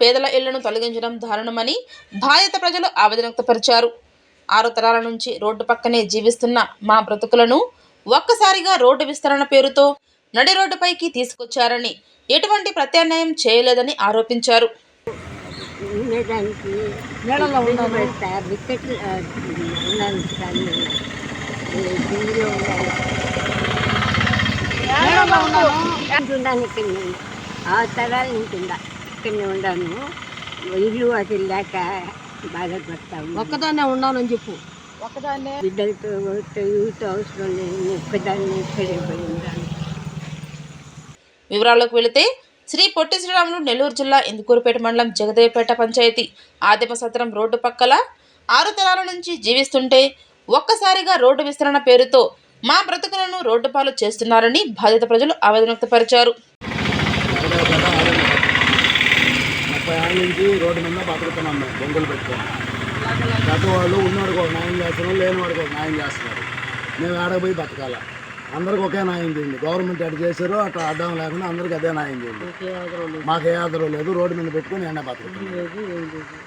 పేదల ఇళ్ళను తొలగించడం దారుణమని బాధిత ప్రజలు ఆవేదన వ్యక్తపరిచారు ఆరు తరాల నుంచి రోడ్డు పక్కనే జీవిస్తున్న మా బ్రతుకులను ఒక్కసారిగా రోడ్డు విస్తరణ పేరుతో నడి రోడ్డుపైకి తీసుకొచ్చారని ఎటువంటి ప్రత్యామ్నాయం చేయలేదని ఆరోపించారు. ఆ, తరాల నుంచి ఇక్కడ ఉండాను. ఇల్లు అది లేక బాధపడతాము. ఒక్కదాన్నే ఉన్నానని చెప్పు. ఒక్కదాన్నే బిడ్డలతో యూత్ అవసరం లేదు. నేను ఒక్కదాన్ని ఇక్కడే పోయి వివరాల్లోకి వెళితే శ్రీ పొట్టి శ్రీరాములు నెల్లూరు జిల్లా ఇందుకూరుపేట మండలం జగదేవపేట పంచాయతీ ఆదిమ సత్రం రోడ్డు పక్కల ఆరు తరాల నుంచి జీవిస్తుంటే ఒక్కసారిగా రోడ్డు విస్తరణ పేరుతో మా బ్రతుకులను రోడ్డు పాలు చేస్తున్నారని బాధిత ప్రజలు ఆవేదన వ్యక్తపరిచారు ముప్పై ఏళ్ళ నుంచి రోడ్డు మీద బతుకుతున్నాం మేము బొంగులు పెట్టుకొని. గత వాళ్ళు ఉన్నవాడికి ఒక న్యాయం చేస్తున్నాం లేని వాడికి ఒక న్యాయం చేస్తున్నారు. మేము ఆడపోయి బతకాల. అందరికి ఒకే న్యాయం చేయండి. గవర్నమెంట్ అటు చేశారు అటు అడ్డం లేకుండా అందరికి అదే న్యాయం చేయండి. మాకు ఏ ఆధారం లేదు. రోడ్డు మీద పెట్టుకొని ఎండ బతుకుతున్నాం.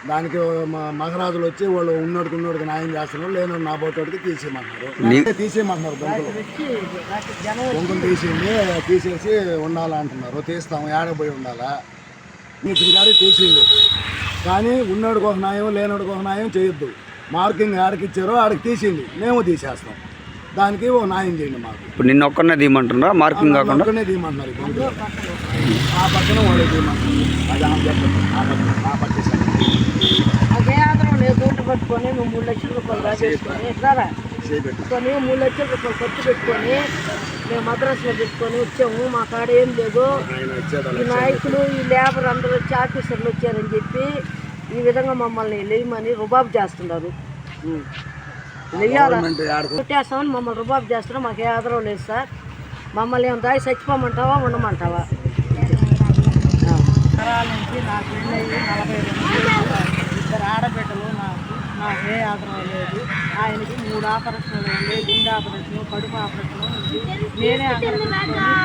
దానికి మా మగరాజులు వచ్చి వాళ్ళు ఉన్నోడికి ఉన్నోడికి న్యాయం చేస్తున్నారు లేని నా బోటోడికి తీసేయమంటున్నారు. తీసేయమంటున్నారు బొంగులు. బొంగులు తీసేయండి తీసేసి ఉండాలంటున్నారు. తీస్తాము ఏడపోయి ఉండాలా? ఇతని గారికి తీసేయండి కానీ ఉన్నోడికి ఒక న్యాయం లేనోడికి ఒక న్యాయం చేయొద్దు. మార్కింగ్ ఆడికి ఇచ్చారో ఆడికి తీసేయండి మేము తీసేస్తాం. దానికి ఓ న్యాయం చేయండి మాకు. ఇప్పుడు నిన్న ఒక్కనే తీయమంటున్నారా? మార్కింగ్ కాకుండా? పక్కనే తీయమంటున్నారు బొంగులు. ఆ పక్కన వాళ్ళు తీయమంటున్నారు. అది ఆమె చెప్పండి ఆ పక్కన ఆ పక్క అదే ఆధారం లేదు పట్టుకొని మేము మూడు లక్షల రూపాయలు రాసేసుకొని ఎట్లారా పెట్టుకొని మూడు లక్షల రూపాయలు ఖర్చు పెట్టుకొని మేము మద్రాసులో పెట్టుకొని వచ్చాము. మా కాడ ఏం లేదు. ఈ నాయకులు ఈ లేబర్ అందరూ వచ్చి ఆఫీసర్లు వచ్చారని చెప్పి ఈ విధంగా మమ్మల్ని లేయమని రుబాబు చేస్తున్నారు. కొట్టేస్తామని మమ్మల్ని రుబాబు చేస్తున్నారు. మాకు ఏ ఆధారం లేదు సార్. మమ్మల్ని ఏం దాయి చచ్చిపోమంటావా ఉండమంటావా? నుంచి నాకు నలభై రెండు. ఇద్దరు నాకు ఏ ఆధారం లేదు. ఆయనకి మూడు ఆపరేషన్లు ఉంది గుండె ఆపరేషన్ కడుపు ఆపరేషన్ ఉంది. నేనే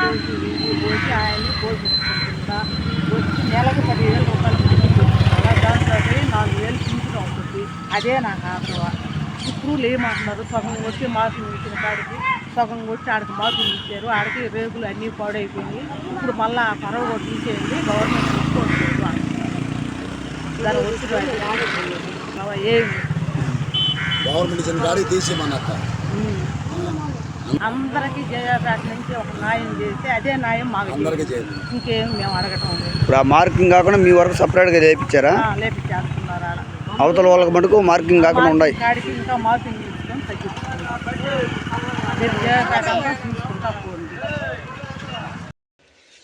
పోసి పోసి ఆయన్ని పోషించుకుంటా వచ్చి నెలకు పదివేలు రూపాయలు దాంట్లో నాలుగు వేలు పింఛన్ అవుతుంది అదే నాకు ఆధారం ఇప్పుడు లేమంటున్నారు. సగం వచ్చి మార్కులు ఇచ్చిన కాడికి సగం వచ్చి ఆడికి మార్కులు ఇచ్చారు. ఆడికి రేకులు అన్నీ పాడైపోయినాయి. ఇప్పుడు మళ్ళీ ఆ పరవ కూడా తీసేయండి. గవర్నమెంట్ తీసుకోవట్లేదు దాని వచ్చి ఏమి గవర్నమెంట్ ఇచ్చిన గాడికి తీసేయమన్నట్ట అందరికీ నుంచి ఒక న్యాయం చేస్తే అదే న్యాయం మాకు అందరికీ చేయండి ఇంకేం మేము అడగటం లేదు. ఇప్పుడు ఆ మార్కింగ్ కాకుండా మీ వరకు సపరేట్గా చేయించారా? ఆ, లేపించేస్తున్నారు ఆడ. అవతల వాళ్ళకి మటుకు మార్కింగ్ కాకుండా ఉన్నాయి. ఇంకా మార్కింగ్ తీసుకొని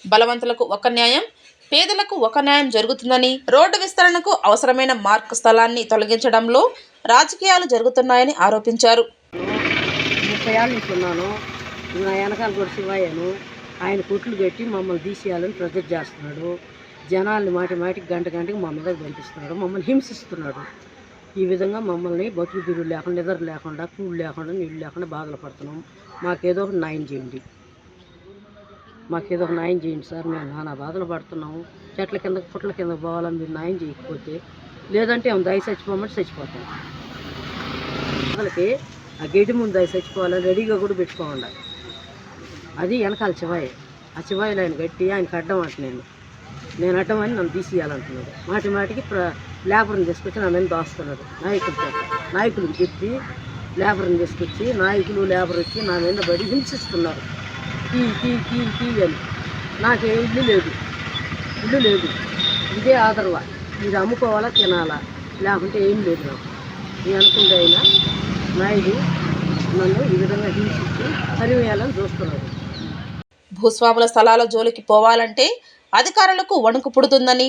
బలవంతులకు ఒక న్యాయం పేదలకు ఒక న్యాయం జరుగుతుందని రోడ్డు విస్తరణకు అవసరమైన మార్క్ స్థలాన్ని తొలగించడంలో రాజకీయాలు జరుగుతున్నాయని ఆరోపించారు. ముప్పై ఏళ్ళ నుంచి ఉన్నాను నా వెనకాల కూడా శివయ్యను. ఆయన కుట్లు పెట్టి మమ్మల్ని తీసేయాలని ప్రొజెక్ట్ చేస్తున్నాడు. జనాల్ని మాటి మాటికి గంట గంటకి మా దగ్గర పంపిస్తున్నాడు. మమ్మల్ని హింసిస్తున్నాడు. ఈ విధంగా మమ్మల్ని బతుకు తిరుగు లేకుండా నిద్ర లేకుండా కూడు లేకుండా నీళ్ళు లేకుండా బాధలు పడుతున్నాం. మాకేదో ఒక న్యాయం చేయండి. మాకేదో ఒక న్యాయం చేయండి సార్. మేము నానా బాధలు పడుతున్నాము చెట్ల కింద పుట్ల కింద పోవాలని మీరు న్యాయం చేయకపోతే లేదంటే ఏం దయ చచ్చిపోమంటే చచ్చిపోతాం. వాళ్ళకి ఆ గేటు ముందు దయ చచ్చిపోవాలని రెడీగా కూడా పెట్టుకోవాలి? అది వెనకాల చివాయి. ఆ చివాయిలు ఆయన కట్టి ఆయనకి అడ్డం అంట నేను. నేను అడ్డం అని నన్ను తీసేయాలంటున్నాడు. మాటి మాటికి ప్ర లేబర్ని తీసుకొచ్చి నా మీద దోస్తున్నాడు. నాయకులు నాయకులకు చెప్పి లేబర్ని తీసుకొచ్చి నాయకులు లేబర్ వచ్చి నా మీద బడి హింసిస్తున్నారు. కీ కీ కీ కీ అని. నాకు ఇల్లు లేదు. ఇల్లు లేదు. ఇదే ఆదరవ ఇది అమ్ముకోవాలా తినాలా? లేకుంటే ఏం లేదు. నాకు నేను అనుకుంటే అయినా నాయుడు నన్ను ఈ విధంగా హింసించి తరివేయాలని చూస్తున్నాడు. భూస్వాముల స్థలాల జోలికి పోవాలంటే అధికారులకు వణుకు పుడుతుందని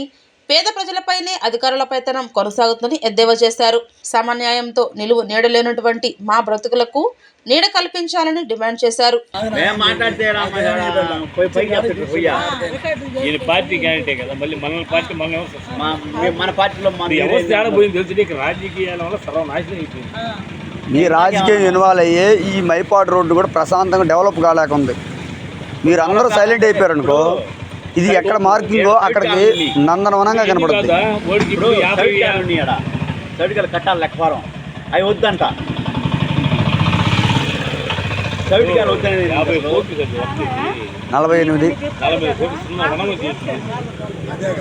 పేద ప్రజలపైనే అధికారుల పెత్తనం కొనసాగుతుందని ఎద్దేవా చేశారు. సమన్యాయంతో నిలువు నీడలేనటువంటి మా బ్రతుకులకు నీడ కల్పించాలని డిమాండ్ చేశారు. మీ రాజకీయం ఇన్వాల్వ్ అయ్యే ఈ మైపాడు రోడ్డు కూడా ప్రశాంతంగా డెవలప్ కాలేకుంది. మీరు అందరూ సైలెంట్ అయిపోయారు అనుకో. ఇది ఎక్కడ మార్కింగ్ అక్కడికి నందనవనంగా కనపడుతుంది ఆడ సర్టిఫికేట్ కట్టాలి లెక్కపారం అవి వద్దంట. నలభై ఎనిమిది.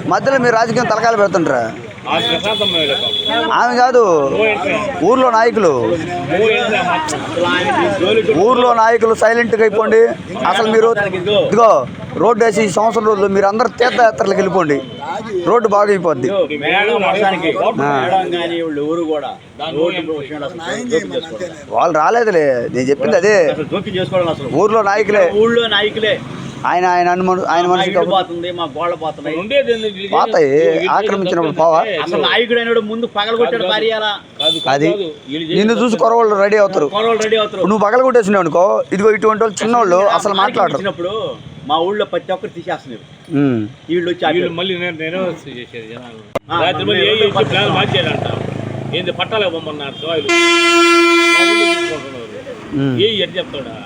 మధ్యలో మీరు రాజకీయం తలకాయలు పెడుతుంటారా ఆమె కాదు ఊర్లో నాయకులు. ఊర్లో నాయకులు సైలెంట్గా అయిపోండి. అసలు మీరు ఇదిగో రోడ్డు వేసి ఈ సంవత్సరం రోజులు మీరు అందరు తీర్థయాత్రలకు వెళ్ళిపోండి. రోడ్డు బాగా అయిపోద్ది. వాళ్ళు రాలేదులే. నేను చెప్పింది అదే. ఊర్లో నాయకులే. ఊళ్ళో నాయకులే. ఆయన ఆయన అనుమను ఆయన మా మనిషి ఇల్లు పోతుంది మా గోళ్ళ పోతున్నాయి పాతాయి, ఆక్రమించినప్పుడు పోవా? అసలు నాయకుడు అయినాడు ముందు పగల కొట్టాడు భార్యాల. కాదు, కాదు, అది నిన్ను చూసి కొరవాళ్ళు రెడీ అవుతారు. కోడలు రెడీ అవుతారు. నువ్వు పగల కొట్టేసినావు అనుకో ఇదిగో ఇటువంటి వాళ్ళు చిన్నోళ్ళు అసలు మాట్లాడరు. మా ఊళ్ళో ప్రతి ఒక్కరు తీసేస్తున్నారు. వీళ్ళు వచ్చి. మళ్ళీ నేను నేను చేసేది జనాలు. ఏంది పట్టాలే పొమ్మన్నారు. ఏ చెప్తాడా?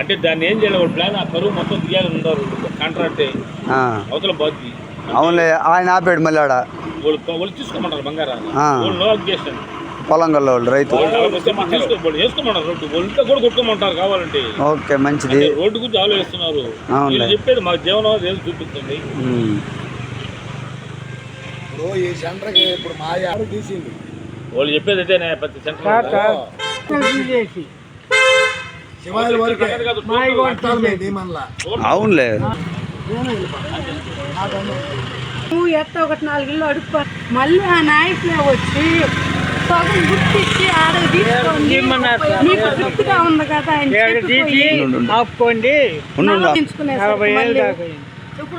అంటే దాన్ని ఏం చేయాలి? ఒక ప్లాన్ ఆ కరువు మొత్తం తీయాలని ఉన్నారు కాంట్రాక్ట్ ఆ. అవతల బాధ్యత అవునులే ఆయన ఆపాడు మళ్ళీ ఆడ. వాళ్ళు వాళ్ళు తీసుకోమంటారు బంగారాన్ని. ఆ. వాళ్ళు నో అబ్జెక్షన్ పొలంగల్లో వాళ్ళు రైతు. వాళ్ళు వేసుకోమంటారు రోడ్డు. వాళ్ళు కూడా కొట్టుకోమంటారు కావాలంటే. ఓకే మంచిది. అంటే రోడ్డు గురించి ఆలోచిస్తున్నారు. అవునులే. వీళ్ళు చెప్పేది మాకు జీవనం ఏదో చూపిస్తుంది. ఉమ్. ఇప్పుడు ఈ సెంటర్కి ఇప్పుడు మా యాడ తీసింది. వాళ్ళు చెప్పేది అయితే ప్రతి సెంటర్ వరకే? దీమన్లా అవునులే. నువ్వు ఎట్ట ఒకటి నాలుగు ఇల్లు అడుక్కో. మళ్ళీ ఆ నాయకులే వచ్చి సగం గుర్తిచ్చి ఆడ తీసుకోండి. మీకు తృప్తిగా ఉంది కదా అని ఆపుకోండి.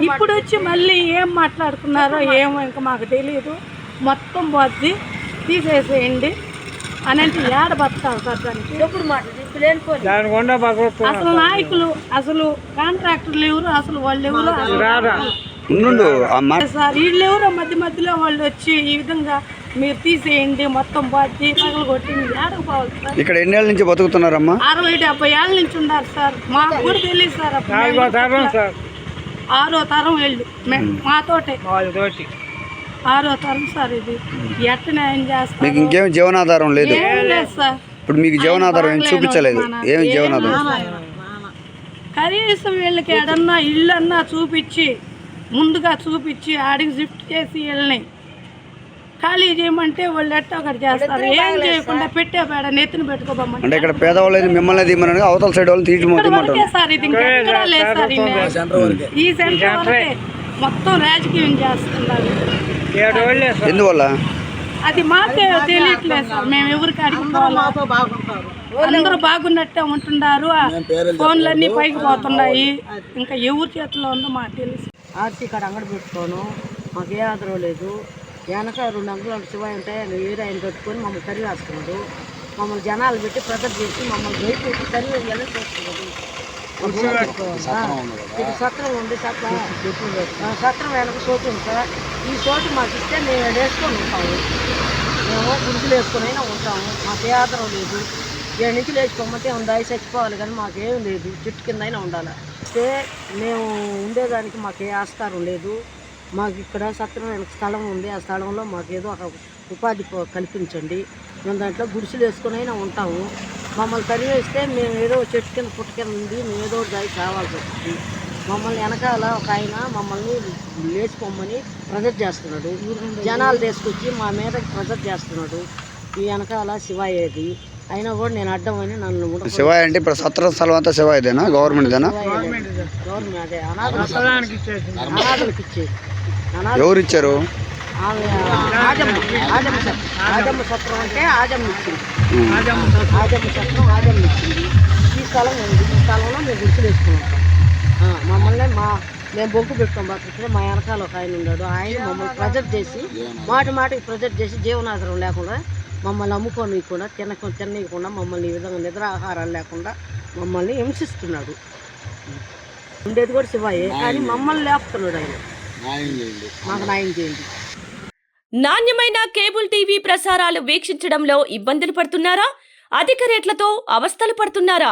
ఇప్పుడు వచ్చి మళ్ళీ ఏం మాట్లాడుకున్నారో ఏమో ఇంకా మాకు తెలియదు మొత్తం పోద్ది తీసేసేయండి. అని అంటే ఏడ ఎప్పుడు అసలు నాయకులు అసలు కాంట్రాక్టర్లు ఎవరు అసలు వాళ్ళు ఎవరు సార్ వీళ్ళు ఎవరో మధ్య మధ్యలో వాళ్ళు వచ్చి ఈ విధంగా మీరు తీసేయండి మొత్తం బాధ్య పగలు కొట్టి ఏడకు పోవాలి సార్? ఇక్కడ ఎన్నేళ్ళ నుంచి బతుకుతున్నారమ్మా? అరవై డెబ్బై ఏళ్ళ నుంచి ఉన్నారు సార్. మాకు కూడా తెలియదు సార్ ఆరో తరం వెళ్ళు. మే- మాతోటే. ఆరో తరం సార్ ఇది. ఎట్ట న్యాయం మీకు చేస్తారు ఇంకేం జీవనాధారం లేదు? ఏం లేదు సార్. ఇప్పుడు మీకు జీవనాధారం ఏం చూపించలేదు? ఏం జీవనాధారం కనీసం వీళ్ళకి ఎడన్నా ఇల్లు అన్నా చూపించి ముందుగా చూపించి ఆడికి షిఫ్ట్ చేసి వీళ్ళని ఖాళీ చేయమంటే వాళ్ళు ఎట్ట ఒకటి చేస్తారు. ఏం చేయకుండా పెట్టే పేడ నెత్తిన పెట్టుకోబోమంటే. అంటే ఇక్కడ పేదవాళ్ళు మిమ్మల్ని అవతల సైడ్ వాళ్ళు తీసి ఇక్కడ మొత్తం వరకే సార్ ఇది. ఇంకా ఎక్కడా లేదు సార్ ఈ. సెంటర్ వరకే. ఈ సెంటర్ వరకే. మొత్తం రాజకీయం చేస్తున్నారు. ఎందువల్ల? అది మాకే తెలియట్లేదు సార్. మేము ఎవరికి అందరూ బాగున్నట్టే ఉంటున్నారు. ఫోన్లన్నీ పైకి పోతున్నాయి. ఇంకా ఎవరి చేతిలో ఉందో మాకు తెలుసు ఆర్సీ కాడ అంగడి పెట్టుకోను. మాకు ఏ ఆధారం లేదు. వెనక రెండు అంగుళాలు శివాయి ఉంటాయి. ఆయన ఏరు ఆయన కట్టుకొని మమ్మల్ని కరిగి వేస్తున్నాడు. మమ్మల్ని జనాలు పెట్టి ప్రజలు చేసి మమ్మల్ని భయపెట్టి కరిగి వేయాలని చూస్తున్నాడు. ఆ, ఇది సత్రం ఉంది. సత్రం సత్రం వెనక చోటు ఉంది సార్. ఈ చోటు మాకు ఇస్తే మేము వేసుకొని ఉంటాము. మేము గుంజులు వేసుకొని అయినా ఉంటాము. మాకు ఏ ఆధారం లేదు. ఏడు నుంచి లేచిపోమంటే ఉంది అయి చచ్చిపోవాలి కానీ మాకేం లేదు. చెట్టు కింద అయినా ఉండాలి. అయితే మేము ఉండేదానికి మాకు ఏ ఆస్కారం లేదు. మాకు ఇక్కడ సత్రం స్థలం ఉంది. ఆ స్థలంలో మాకు ఏదో ఒక ఉపాధి కల్పించండి. మేము దాంట్లో గుడిసెలు వేసుకొని అయినా ఉంటాము. మమ్మల్ని తరివేస్తే మేము ఏదో చెట్టు కింద పుట్ట కింద ఉంది. మేము ఏదో దానికి కావాల్సి వస్తుంది. మమ్మల్ని వెనకాల ఒక ఆయన మమ్మల్ని లేచిపోమ్మని ప్రెజర్ చేస్తున్నాడు. జనాలు తీసుకొచ్చి మా మీద ప్రెజర్ చేస్తున్నాడు. ఈ వెనకాల శివాయేది అయినా కూడా నేను అడ్డమని నన్ను ముడక- శివాయి అంటే ఇప్పుడు సత్ర స్థలం అంతా శివాయిదేనా గవర్నమెంట్దేనా గవర్నమెంట్ అదే. అనాథలకు ఇచ్చేది ఎవరు ఇచ్చారు? ఆమె ఆజమ్మ ఆజమ్మ సత్రం. ఆజమ్మ సత్రం అంటే ఆజమ్మ ఇచ్చింది. ఆజమ్మ సత్రం. ఆజమ్మ ఇచ్చింది. ఈ స్థలం ఉంది. ఈ స్థలంలో మేము గుర్తులు వేసుకున్నాం ఆ, మమ్మల్ని మా మేము బొగ్గు పెట్టుకోం బతుకుతుంటే మా వెనకాల ఒక ఆయన ఉన్నాడు. ఆయన మమ్మల్ని ప్రజెక్ట్ చేసి మాటి మాటికి ప్రజెక్ట్ చేసి జీవనాధారం లేకుండా మమ్మల్ని అమ్ముకొని కూడా తినక తినకుండా మమ్మల్ని ఈ విధంగా నిద్రాహారాలు లేకుండా మమ్మల్ని హింసిస్తున్నాడు. ఉండేది కూడా శివాయే కానీ మమ్మల్ని లేపుతున్నాడు ఆయన. మాకు న్యాయం చేయండి. నాణ్యమైన కేబుల్ టీవీ ప్రసారాలు వీక్షించడంలో ఇబ్బందులు పడుతున్నారా? అధిక రేట్లతో అవస్థలు పడుతున్నారా?